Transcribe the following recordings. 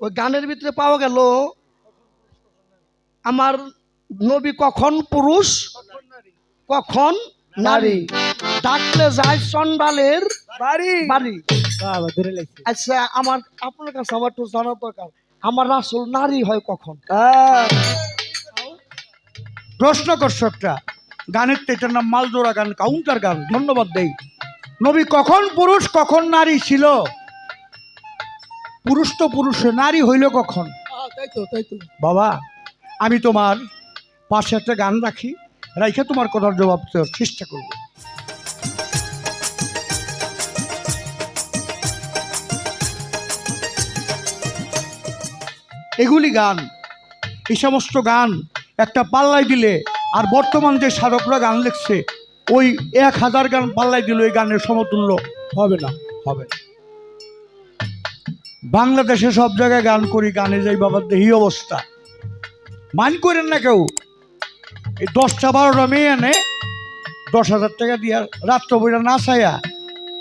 ওই গানের ভিতরে পাওয়া গেল আমার নবী কখন পুরুষ? কখন নারী? ডাকলে যায় চন্ডালের বাড়ি। বাড়ি। আচ্ছা আমার আপনার কাছে আমার একটু জানার দরকার। আমার রাসুল নারী হয় কখন? প্রশ্ন করছ একটা। গানের তো এটার নাম মালজোড়া গান কাউন্টার গান। ধন্যবাদ দেই। নবী কখন পুরুষ কখন নারী ছিল? পুরুষ তো পুরুষে নারী হইল কখন? তাই তো তাই তো। বাবা আমি তোমার পাশে একটা গান রাখি রাইখে তোমার কথার জবাব দেওয়ার চেষ্টা করব। এগুলি গান এই সমস্ত গান একটা পাল্লাই দিলে আর বর্তমান যে সাধকরা গান লিখছে ওই এক হাজার গান পাল্লাই দিলে ওই গানের সমতুল্য হবে না হবে না। বাংলাদেশে সব জায়গায় গান করি, গানে যাই, বাবার দেহি অবস্থা। মান করেন না কেউ। এই দশটা বারোটা মেয়ে এনে দশ হাজার টাকা দিয়া রাত্র বইটা না চাইয়া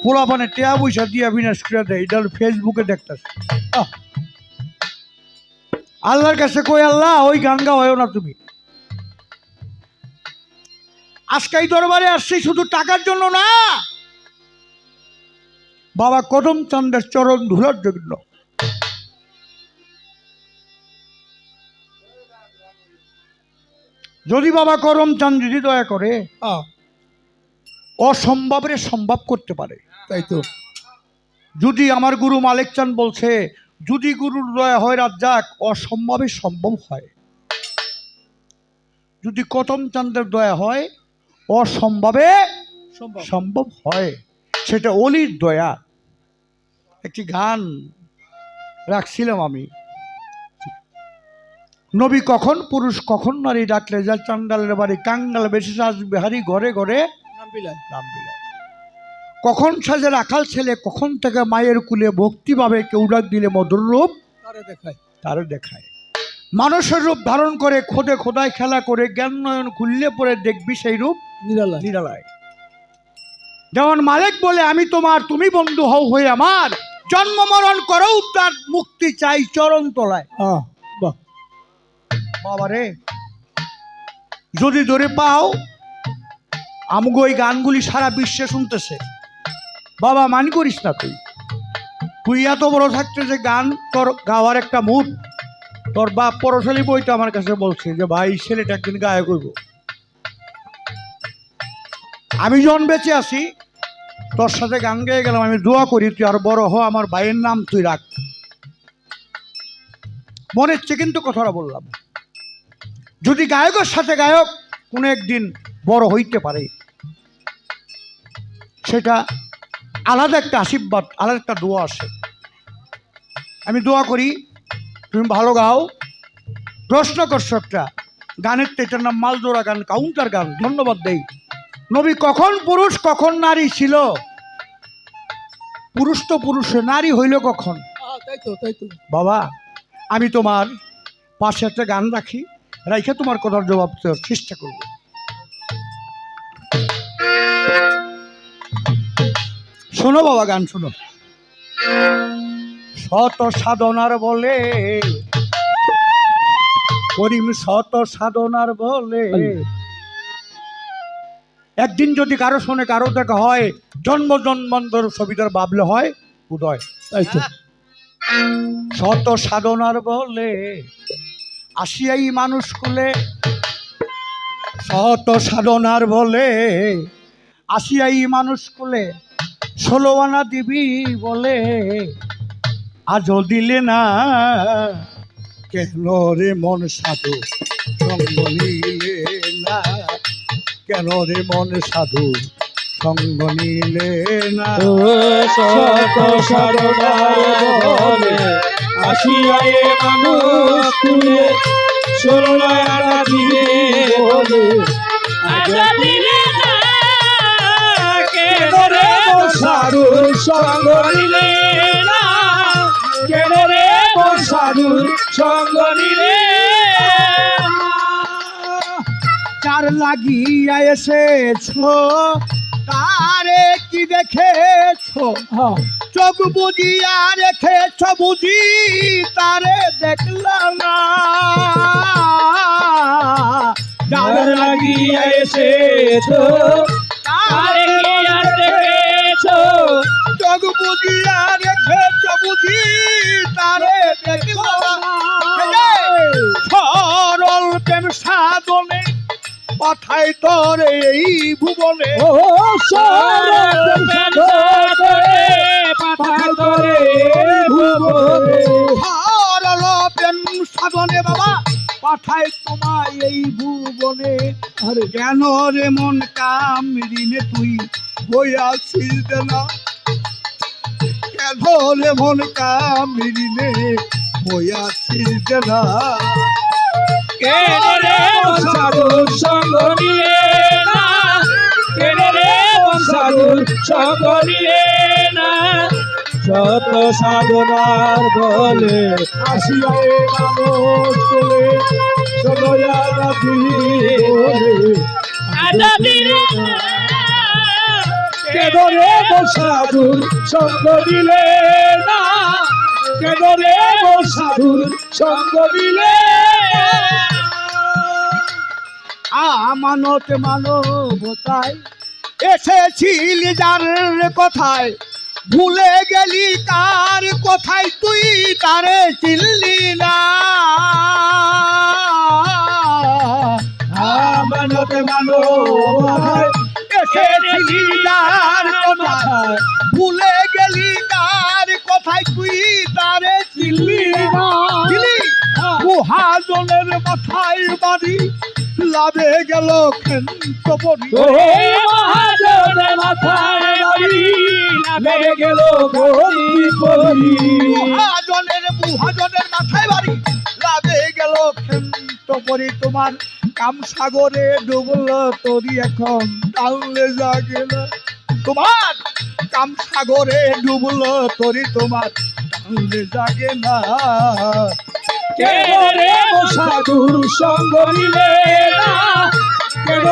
পোলা পানে টেয়া পয়সা দিয়া বিনাশ করে দেয়। এটা ফেসবুকে দেখতেছে। আল্লাহর কাছে কই আল্লাহ, ওই গান গাওয়াও না তুমি। আজকে এই দরবারে আসছি শুধু টাকার জন্য না। বাবা কদম চন্দ্রের চরণ ধুলার জন্য। যদি বাবা করম চান যদি দয়া করে অসম্ভবের সম্ভব করতে পারে। তাই তো। যদি আমার গুরু মালিক চান বলছে যদি গুরুর দয়া হয় রাজ্জাক অসম্ভবে সম্ভব হয়। যদি কতম চান্দের দয়া হয় অসম্ভবে সম্ভব। সম্ভব হয়। সেটা অলির দয়া। একটি গান রাখছিলাম আমি। নবী কখন পুরুষ কখন নারী ডাকলে যা চান্ডালের বাড়ি কাঙ্গাল বেশি আসবে হারি ঘরে ঘরে নাম বিলায় কখন সাজে রাখাল ছেলে কখন থেকে মায়ের কুলে ভক্তি পাবে কেউ ডাক দিলে মধুর রূপ? তারে দেখায়। তারও দেখায়। মানুষের রূপ ধারণ করে খোদে খোদায় খেলা করে জ্ঞান নয়ন খুললে পরে দেখবি সেই রূপ? নিরালায়। নিরালায়। যেমন মালিক বলে আমি তোমার তুমি বন্ধু হও হয়ে আমার। জন্ম মরণ করো তার মুক্তি চাই চরণ তলায়। হ্যাঁ। বাবারে, যদি ধরে পাও, আমগো এই গানগুলি সারা বিশ্বে শুনতেছে। বাবা, মান করিস না তুই। তুই এত বড় থাকতে যে গান তোর গাওয়ার একটা মুড, তোর বাপ পরশালী বইটা আমার কাছে বলছে যে, ভাই, ছেলেটা একদিন গায়ে করব। আমি যখন বেঁচে আছি, তোর সাথে গান গেয়ে গেলাম, আমি দোয়া করি, তুই আর বড় হ, আমার ভাইয়ের নাম তুই রাখ। মনে হচ্ছে কিন্তু কথাটা বললাম। যদি গায়কের সাথে গায়ক কোনো একদিন বড় হইতে পারে সেটা আলাদা একটা আশীর্বাদ আলাদা একটা দোয়া আসে। আমি দোয়া করি তুমি ভালো গাও। প্রশ্ন করছ একটা গানের তো এটার নাম মালজোড়া গান কাউন্টার গান ধন্যবাদ দেই। নবী কখন পুরুষ কখন নারী ছিল? পুরুষ তো পুরুষে নারী হইল কখন? বাবা আমি তোমার পাশে একটা গান রাখি। রাইখে তোমার কথার জবাব দেওয়ার চেষ্টা করব। শোনো বাবা গান শোনো। শত সাধনার বলে করিম শত সাধনার বলে। একদিন যদি কারও শোনে কারও দেখা হয় জন্ম জন্মান্তর ছবিটার ভাবলে হয় উদয়। তাই তো। শত সাধনার বলে আসিয়াই মানুষ কুলে শত সাধনার বলে। আসিয়াই মানুষ কুলে ষোলো আনা দিবি বলে। আজও দিলে না, কেন রে মন সাধু সঙ্গ নিলে না? কেন রে মন সাধু সঙ্গ নিলে না? শত সাধনার বলে। আসিয়ায়ে মানুষ তুলে দিলে বলে। আজা দিলে সঙ্গ নিলে না? সঙ্গ নিলে চার লাগিয়া এসেছ তারে কি দেখেছ? হ্যাঁ। চোখ বুঝিয়া রেখেছ বুঝি তারে দেখলা না। যার লাগিয়া এসেছ তারে কি আর দেখেছ? চোখ বুঝিয়া রেখেছ বুঝি তারে দেখলা না। সরল প্রেম সাধনে পাঠাই তোর এই ভুবনে। ও সরল সাধনে। তোরে ভুবনে সরল প্রেম সাধনে বাবা, পাঠাই তোমায় এই ভুবনে। আরে কেন রে মন কামড়িনে তুই বইয়াছিস না? কেন রে মন সাধুর সঙ্গ নিয়ে না? কেনে রে সঙ্গ নিয়ে না যত সাধনার বলে আসিয়ায় মানুষ সদয়া সাধুর সঙ্গ দিলে না? কেন রে সাধুর সঙ্গ দিলে আমানত মানবতায় এসেছিল যার কথায়। ভুলে গেলি কার কথায় তুই তারে চিনলি না। ভুলে গেলি কার কথায় তুই তারে চিনলি না। মহাজনের মাথায় বাড়ি লাভে গেল খেন্ত পড়ি মহাজনের মাথায় বাড়ি লাভে গেল গরি পরি মহাজনের মহাজনের মাথায় বাড়ি লাভে গেল তোমার কাম সাগরে ডুবল তরি এখন ডাউলে জাগে না তোমার কাম সাগরে ডুবল তরি তোমার টানলে জাগে না। কেন রে সাধুর সঙ্গ নিলে না? কেন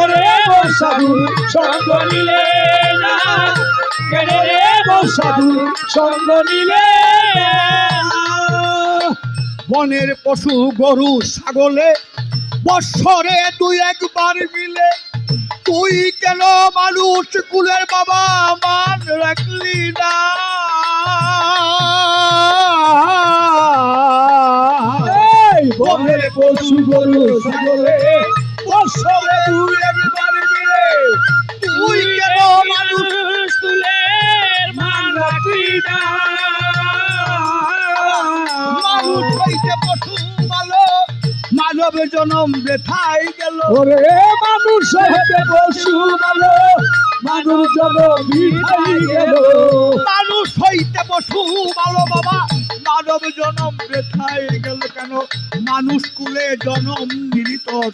সাধুর সঙ্গ নিলে না? কেন রে সাধুর সঙ্গ নিলে বনের পশু গরু ছাগলে বৎসরে দুই একবার মিলে তুই কেন মানুষ কুলের বাবা মান রাখলি না? বনের পশু গরু ছাগলে বৎসরে দুই একবার মিলে তুই কেন মানুষ তুলের মান রাখি না? মানব জনম বেথাই গেল। ওরে মানুষ হতে পশু ভালো মানুষ জন বিঠাই গেল। মানুষ হইতে পশু ভালো বাবা মানব জনম বেথাই গেল কেন? মানুষ কুলে জনম নিলি তোর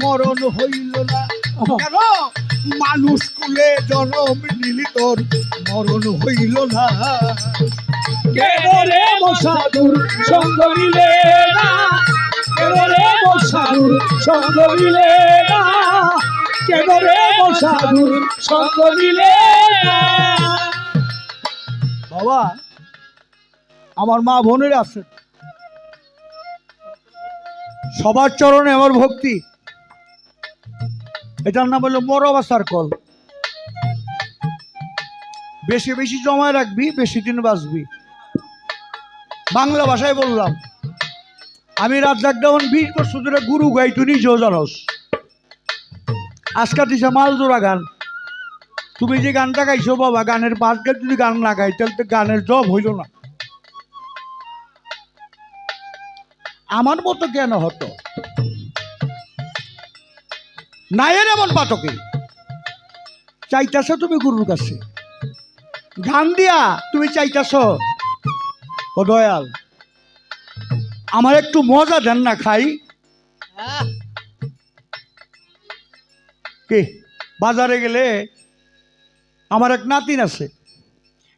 মরণ হইল না। কেন? মানুষ কুলে জনম নিলি তোর মরণ হইল না। কেন রে সাধুর সঙ্গ নিলে না? বাবা, আমার মা বোনের আছে। সবার চরণে আমার ভক্তি। এটার নাম হলো মরবাসার কল। বেশি বেশি জমায় রাখবি, বেশি দিন বাঁচবি। বাংলা ভাষায় বললাম আমি রাত জাগডাউন বিশ বছর ধরে গুরু গাই তুই নিজেও জানস। আজকাল দিছে মালজোড়া গান। তুমি যে গানটা গাইছো বাবা, গানের পাঁচ গান যদি গান না গাই, তাহলে তো গানের জব হইল না। আমার মতো কেন হতো? নায়ের এমন পাতকে চাইতাছ তুমি গুরুর কাছে। গান দিয়া তুমি চাইতাছ। ও দয়াল। আমার একটু মজা দেন না খাই। কি? বাজারে গেলে আমার এক নাতিন আছে।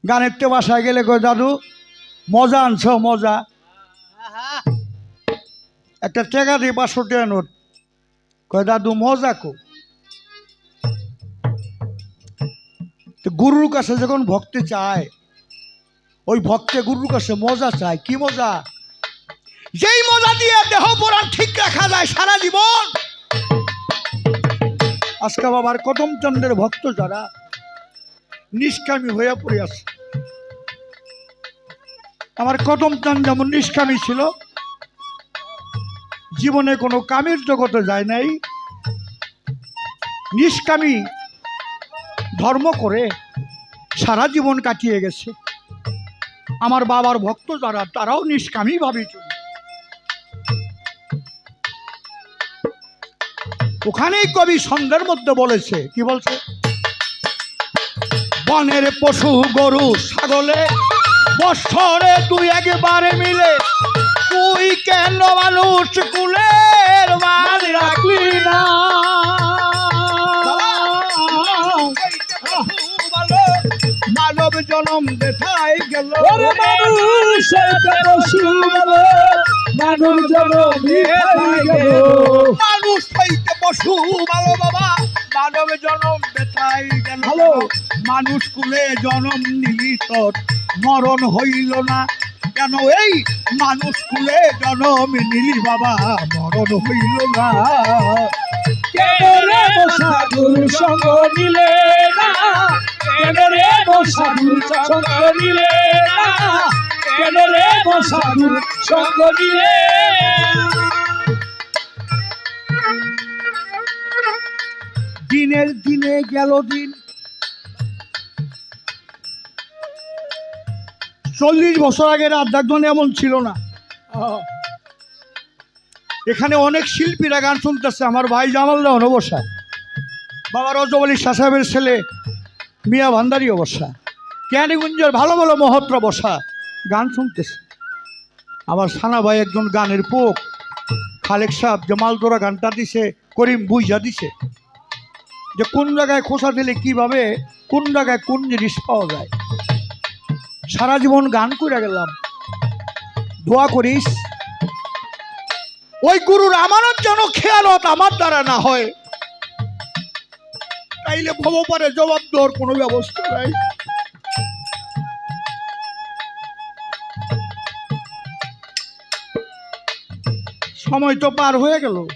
গানের তো বাসায় গেলে কয় দাদু মজা আনছ মজা। একটা টেকা দিয়ে পাঁচশো টাকা নোট। কয় দাদু মজা কো। তো গুরুর কাছে যখন ভক্তি চায় ওই ভক্তে গুরুর কাছে মজা চায়। কি মজা? যেই মজা দিয়ে দেহ পরাণ ঠিক রাখা যায় সারা জীবন। আজকে বাবার কদমচন্দ্রের ভক্ত যারা নিষ্কামী হয়ে পড়ে আছে। আমার কদমচন্দ যেমন নিষ্কামী ছিল, জীবনে কোনো কামের জগতে যায় নাই। নিষ্কামী ধর্ম করে সারা জীবন কাটিয়ে গেছে। আমার বাবার ভক্ত যারা, তারাও নিষ্কামী ভাবে চলে। ওখানেই কবি সন্ধ্যের মধ্যে বলেছে কি বলছে? বনের পশু গরু ছাগলে বছরে দুই একবারে মিলে তুই কেন মানুষ কুলের মান রাখলি না? মানব জনম দেখাই গেল। মানুষ মানব জনম মানুষ পশু ভালো বাবা মানব জনম বেতাই গেল। মানুষ কুলে জনম নিলি তোর মরণ হইল না। কেন এই মানুষ কুলে জনম নিলি বাবা মরণ হইল না। সাধুর সঙ্গ নিলে না? কেন রে সাধুর সঙ্গ নিলে না? কেন রে সাধুর সঙ্গ নিলে দিনের দিনে গেল দিন। চল্লিশ বছর আগে রাজ্জাকধন এমন ছিল না। এখানে অনেক শিল্পীরা গান শুনতেছে। আমার ভাই জামাল দেওয়ান অবসা বাবা রজব আলী সাহেবের ছেলে মিয়া ভান্ডারি অবসা ক্যানিগুঞ্জের ভালো ভালো মহত্র বসা গান শুনতেছে। আমার সানা ভাই একজন গানের পোক খালেক সাহেব যে মালদোরা গানটা দিছে, করিম বুইজা দিছে। যে কোন জায়গায় খোসা দিলে কীভাবে, কোন জায়গায় কোন জিনিস পাওয়া যায়। সারা জীবন গান করে গেলাম। দোয়া করিস। ওই গুরুর আমানত যেন খেয়ালত আমার দ্বারা না হয়। তাইলে ভব পারে জবাব দেওয়ার কোনো ব্যবস্থা নাই। সময় তো পার হয়ে গেল।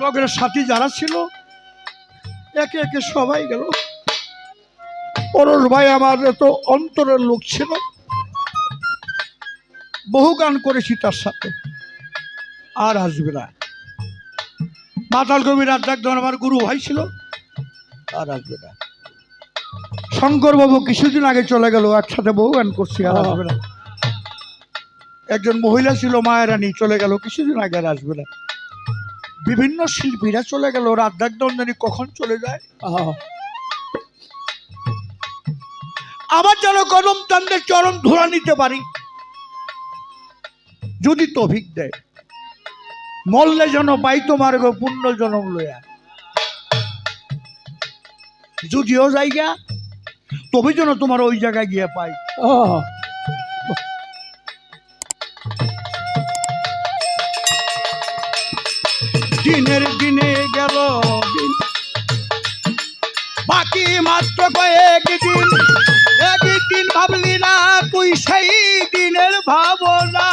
লগের সাথী যারা ছিল একে একে সবাই গেল। পরশ ভাই আমার এত অন্তরের লোক ছিল। বহু গান করেছি তার সাথে। আর আসবে না। মাতাল কবি রাজ্জাক আমার গুরু ভাই ছিল। আর আসবে না। শঙ্কর বাবু কিছুদিন আগে চলে গেল, একসাথে বহু গান করছি, আর আসবে না। একজন মহিলা ছিল মায়েরানি চলে গেল, কিছুদিন আগে আর আসবে না। বিভিন্ন শিল্পীরা চলে গেল। রাজ্জাক দন্দনী কখন চলে যায়? আমার যেন কদম চান্দের চরম ধরা নিতে পারি। যদি তভিক দেয়, মল্লে যেন পাই তোমার গো পুণ্য জনম লয়া। যদিও জায়গা, তবে যেন তোমার ওই জায়গায় গিয়ে পাই। মাত্র কয়েক দিন একদিন ভাবলি না তুই সেই দিনের ভাবনা।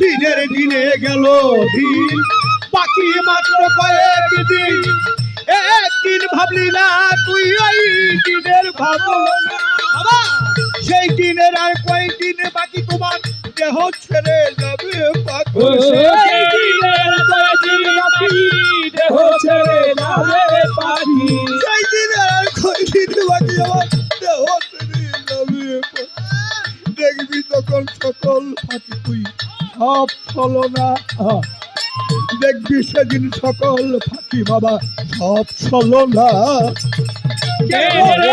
দিনের দিনে গেল দিন বাকি মাত্র কয়েক দিন। একদিন ভাবলি না তুই ওই দিনের ভাবনা। সেই দিনের আর কয়েকদিন বাকি তোমার দেহ ছেড়ে যাবে পাখি। সেই দিনের আর কয়েকদিন বাকি আমার দেহ। দেখবি তখন সকল পাখি তুই সব চলো না দেখবি সেদিন সকল ফাঁকি বাবা সব চলো না? কেনে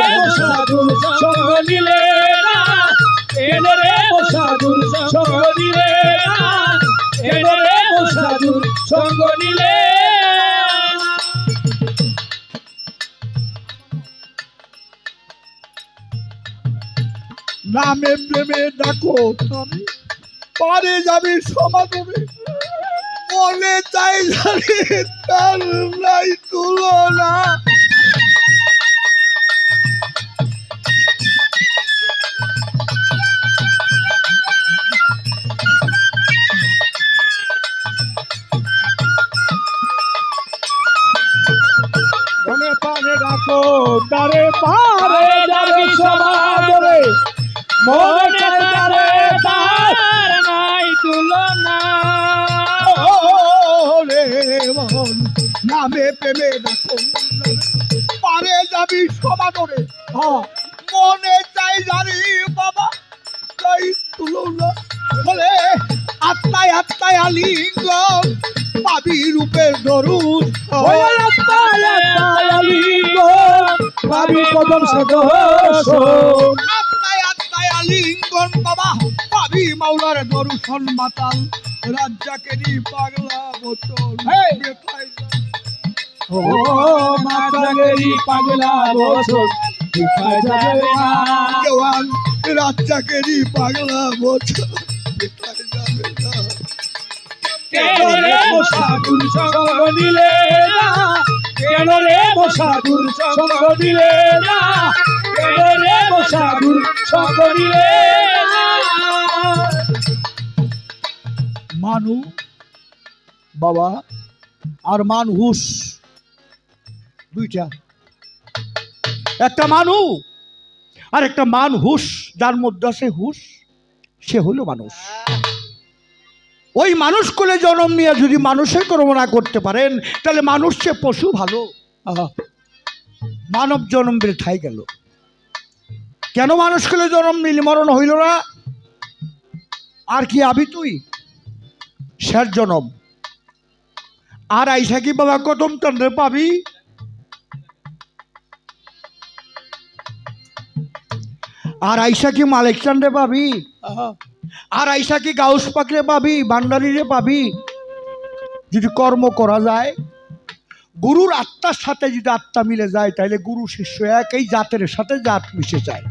নামে প্রেমে ডাকো তবে পারে যাবে সমাগমে মনে চাই জানি তার নাই তুলনা। প্রেমে দেখো পারে যাবি সমাদরে। মনে চাই জানি বাবা তাই তুলনা বলে আত্মায় আত্মায় আলিঙ্গন পাবি রূপের ওই আত্মায় আত্মায় আলিঙ্গন পাবি কদম সদস্য আলিঙ্গন বাবা পাবি মাওলার দর্শন মাতাল। রাজ্জাকেরই পাগলা! বেথায় ও মাতাগেরি পাগলা বছর যাবে না পাগলা যাবে না কেন রে সাধুর সঙ্গ দিলে না? কেন রে সাধুর সঙ্গ দিলে না? কেন রে সাধুর সঙ্গ দিলে মানু বাবা আর মানহুস দুইটা। একটা মানু আর একটা মানহুস যার মধ্যে আছে হুশ, সে হলো মানুষ। ওই মানুষ কোলে জন্ম নিয়ে যদি মানুষের কর্ম না করতে পারেন, তাহলে মানুষ সে পশু ভালো। মানব জন্ম ঠাই গেল। কেন মানুষ কোলে জন্ম নিলি মরণ হইল না? আর কি আবি তুই? শেষ জনম। আর আইসা কি বাবা কদম চন্দ্রে পাবি? আর আইসা কি মালিক চন্দ্রে পাবি আর আইসা কি গাউস পাকরে পাবি বান্ডারিরে পাবি। যদি কর্ম করা যায় গুরুর আত্মার সাথে যদি আত্মা মিলে যায় তাহলে গুরু শিষ্য একই জাতের সাথে জাত মিশে যায়।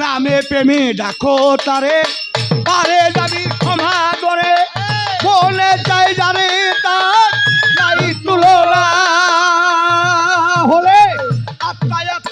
নামে প্রেমে ডাকো তারে পারে যাবি ক্ষমা করে। বলে চাই জানে তার নাই তুলনা।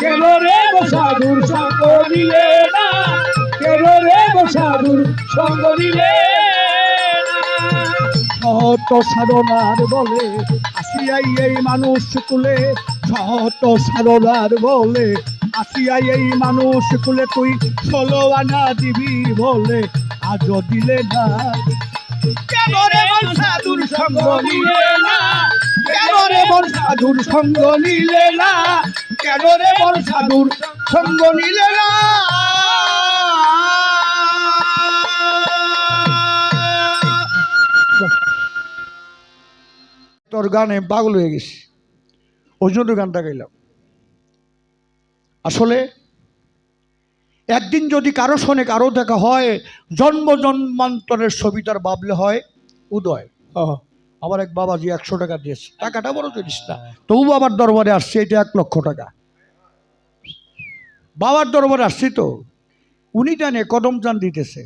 কেন রে সাধুর সঙ্গ দিলে না? কেন রে সাধুর সঙ্গ দিলে সহত সাধনার বলে আসিয়াই এই মানুষ কুলে। সহত সাধনার বলে আসিয়াই এই মানুষ কুলে। তুই ষোলো আনা দিবি বলে আজ দিলে না। কেন রে সাধুর সঙ্গ নিলে না? কেন রে সাধুর সঙ্গ নিলে না? কেন রে সাধুর সঙ্গ নিলে না? তোর গানে পাগল হয়ে গেছি। ওই জন্য গানটা গাইলাম। আসলে একদিন যদি কারও শোনে কারও দেখা হয় জন্ম জন্মান্তরের ছবি তার বাবলে হয় উদয়। আমার এক বাবাজি একশো টাকা দিয়েছে। টাকাটা বড় জিনিস না। তবু বাবার দরবারে আসছে এটা এক লক্ষ টাকা। বাবার দরবারে আসছি তো। উনি জানে কদম চান দিতেছে।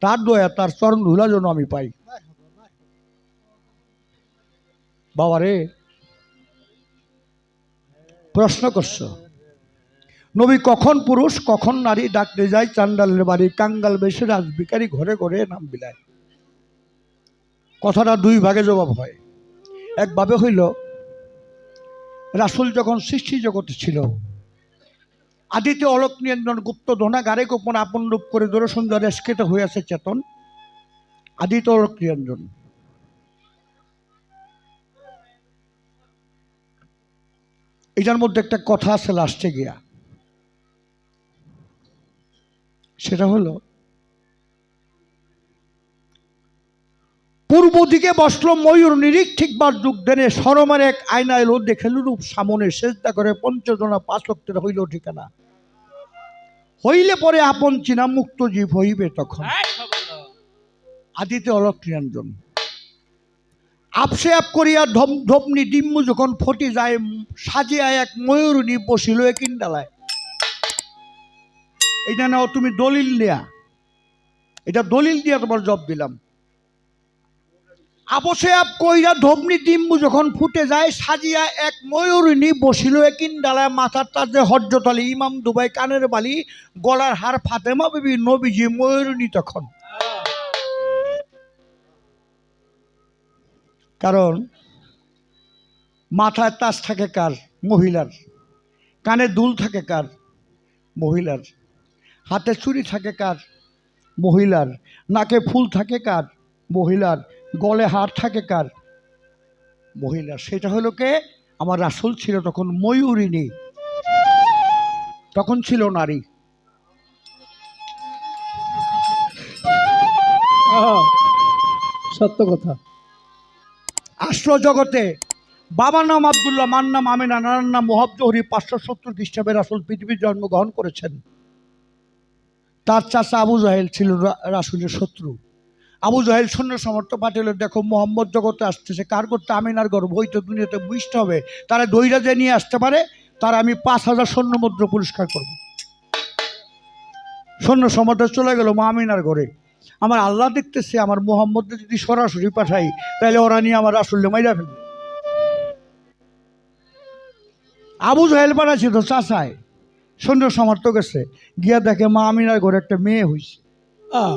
তার দয়া তার চরণ ধুলা যেন আমি পাই। বাবারে প্রশ্ন করছ। নবী কখন পুরুষ কখন নারী? ডাকতে যায় চান্ডালের বাড়ি কাঙ্গাল বেশে রাজবিকারী ঘরে ঘরে নাম বিলায়। কথাটা দুই ভাগে জবাব হয়। একভাবে হইল, রাসুল যখন সৃষ্টি জগতে ছিল আদিতে অলোক নিয়ন্ত্রণ গুপ্ত ধনা গারে গোপন আপন রূপ করে দূর সুন্দর স্কেত হইয়াছে চেতন আদিতে অলোক নিয়ন্ত্রণ। এটার মধ্যে একটা কথা আছে লাস্টে গিয়া। সেটা হলো পূর্ব দিকে বসল ময়ূর নিরিখ ঠিকবার যুগ দেনে সরমার এক আয়না এলো দেখেল রূপ সামনে চেষ্টা করে পঞ্চজনা পাঁচ লক্ষের হইল ঠিকানা। হইলে পরে আপন চিনা মুক্ত জীব হইবে তখন। আদিতে অলক নিরঞ্জন। আপসে আপ করিয়া ধম ধপনি ডিম্মু যখন ফটি যায় সাজিয়া এক ময়ূরনি বসিল কিন্ডালায় এটা নাও তুমি দলিল নেয়া। এটা দলিল দিয়া তোমার জব দিলাম। আপসে আপ কইরা ধবনি ডিম্বু যখন ফুটে যায়, সাজিয়া এক ময়ূরিনী বসিল একিন ডালায়, মাথার তাজে হজ্জতালি ইমাম দুবাই কানের বালি, গলার হার ফাতেমা বিবি, নবীজি ময়ূরিনী তখন। কারণ, মাথায় তাজ থাকে কার? মহিলার। কানে দুল থাকে কার? মহিলার। হাতে চুড়ি থাকে কার? মহিলার। নাকে ফুল থাকে কার? মহিলার। গলে হার থাকে কার? মহিলা। সেটা হলো কে? আমার রাসুল ছিল তখন ময়ূরিনী। তখন ছিল নারী। আহা, সত্য কথা। আশ্র জগতে বাবার নাম আবদুল্লাহ মার নাম আমিনা নানার নাম মোহাব জহরি পাঁচশো সত্তর খ্রিস্টাব্দে রাসুল পৃথিবীর জন্মগ্রহণ করেছেন। তার চাচা আবু জাহেল ছিল রাসুলের শত্রু। আবু জাহেল সৈন্য সমর্থ পাঠিয়ে দেখো মোহাম্মদ জগতে আসতেছে কার করতে আমিনার গর্ব? হইতে দুনিয়াতে বুঝতে হবে। তারা দইরা যে নিয়ে আসতে পারে তার আমি পাঁচ হাজার সৈন্য মুদ্র পুরস্কার করব। সৈন্য সমর্থ চলে গেল মা আমিনার ঘরে। আমার আল্লাহ দেখতেছে আমার মোহাম্মদকে যদি সরাসরি পাঠাই তাহলে ওরা নিয়ে আমার আসলে মাইরা ফেলবে। আবু জাহেল পাঠাচ্ছে তো চাচায়। সৈন্য সমর্থ গেছে গিয়া দেখে মা আমিনার ঘরে একটা মেয়ে হইছে। আহ,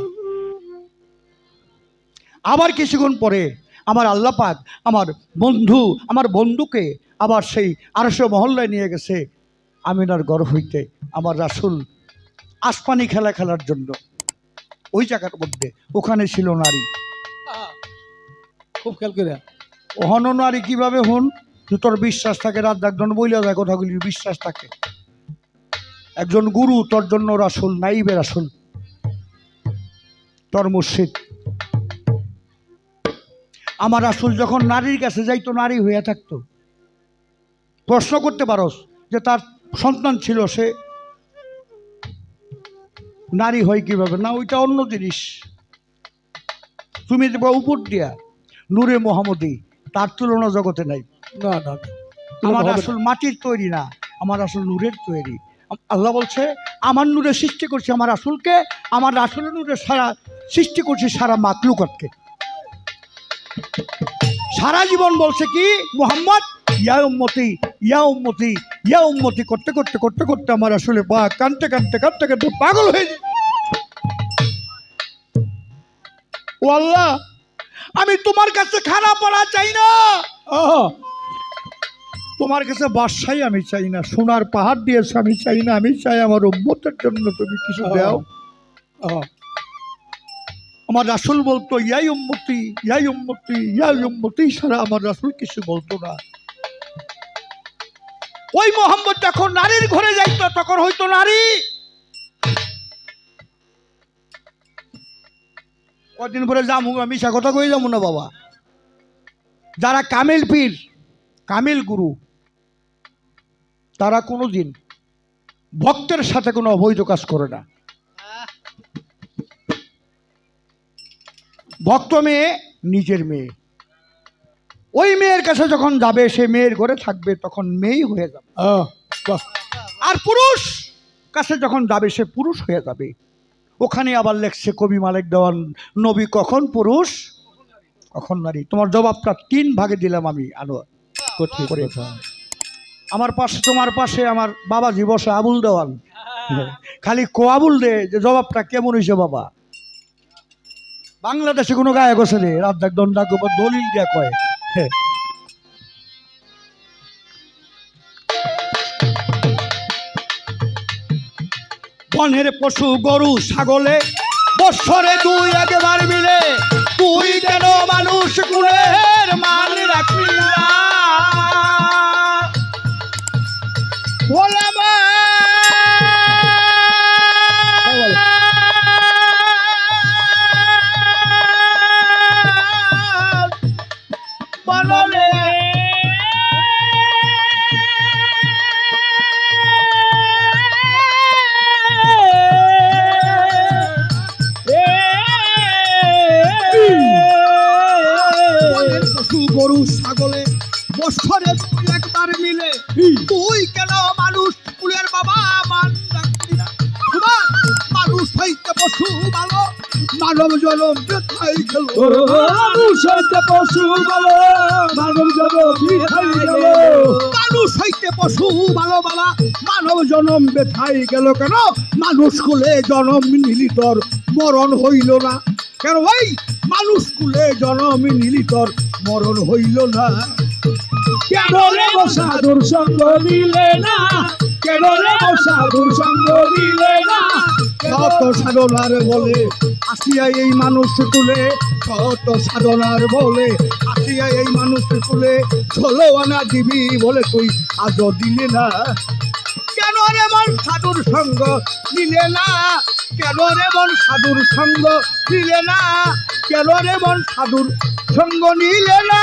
আবার কিছুক্ষণ পরে আমার আল্লাপাক আমার বন্ধু আমার বন্ধুকে আবার সেই আরশো মহল্লায় নিয়ে গেছে আমিনার ঘর হইতে আমার রাসুল আসপানি খেলা খেলার জন্য। ওই জায়গার মধ্যে ওখানে ছিল নারী। খুব খেয়াল করে হন নারী কীভাবে হন? তোর বিশ্বাস থাকে রাত একজন বইলে যায় কথাগুলি বিশ্বাস থাকে। একজন গুরু তোর জন্য রাসুল নাইবে রাসুল। তোর মুর্শিদ। আমার রাসুল যখন নারীর কাছে যাইতো নারী হইয়া থাকতো। প্রশ্ন করতে পারস যে তার সন্তান ছিল সে নারী হয় কীভাবে? না ওইটা অন্য জিনিস। তুমি দেবা উপর দিয়া নূরে মোহাম্মদী তার তুলনা জগতে নাই। না না না। আমার আসল মাটির তৈরি না আমার আসল নূরের তৈরি। আল্লাহ বলছে আমার নূরে সৃষ্টি করছে আমার আসলকে আমার আসলে নূরে সারা সৃষ্টি করছে সারা মাকলুকতকে সারা জীবন বলছে কি মোহাম্মদ ইয়া উম্মতি ইয়া উম্মতি ইয়া উম্মতি করতে করতে করতে করতে আমার আসলে বা কানতে কানতে কানতে কানতে পাগল হয়ে যায়। ও আল্লাহ আমি তোমার কাছে খারাপ পড়া চাই না। তোমার কাছে বাসাই আমি চাই না সোনার পাহাড় দিয়েছে আমি চাই না আমি চাই আমার উম্মতের জন্য তুমি কিছু দাও। আমার রাসুল বলতো ইয়াই উম্মতি ইয়াই উম্মতি ইয়াই উম্মতি সারা আমার রাসুল কিছু বলতো না। ওই মোহাম্মদ যখন নারীর ঘরে যাইতো, তখন হয়তো নারী। কদিন পরে যামু, আমি সে কথা কই যাব না বাবা? যারা কামিল পীর, কামিল গুরু, তারা কোনো দিন ভক্তের সাথে কোনো অবৈধ কাজ করে না। ভক্ত মেয়ে নিজের মেয়ে। ওই মেয়ের কাছে যখন যাবে সে মেয়ের ঘরে থাকবে তখন মেয়েই হয়ে যাবে। আহ, আর পুরুষ কাছে যখন যাবে সে পুরুষ হয়ে যাবে। ওখানে আবার লেখছে কবি মালিক দেওয়ান নবী কখন পুরুষ? কখন নারী? তোমার জবাবটা তিন ভাগে দিলাম আমি করে। আমার পাশে তোমার পাশে আমার বাবাজি বসে আবুল দেওয়ান। খালি কোয়াবুল দে যে জবাবটা কেমন হয়েছে বাবা। বাংলাদেশে কোনো গায়ক আছে রে দেখ দণ্ডা দলিল দিয়া কয়। বনের পশু, গরু, ছাগলে বছরে দুই, একবার মিলে তুই কেন মানুষ কুলের মান রাখবি না মানব জনম ব্যথাই গেল মানুষ হইতে পশু বলো মানব জগ বিধাই গেল মানুষ হইতে পশু ভালো বালা মানব জনম ব্যথাই গেল কেন? মানুষ কুলে জনম নিলি তোর মরণ হইল না। কেন ভাই? মানুষ কুলে জনম নিলি তোর মরণ হইল না। কেন রে সাধুর সঙ্গ দিলে না? কেন রে সাধুর সঙ্গ দিলে না? কত সাধনার বলে আসিয়া এই মানুষ তুলে কত সাধনার বলে। আসিয়া এই মানুষ তুলে ষোলো আনা দিবি বলে তুই আজও দিলে না। কেন রে মন সাধুর সঙ্গ নিলে না? কেন রে মন সাধুর সঙ্গ নিলে না? কেন রে মন সাধুর সঙ্গ নিলে না?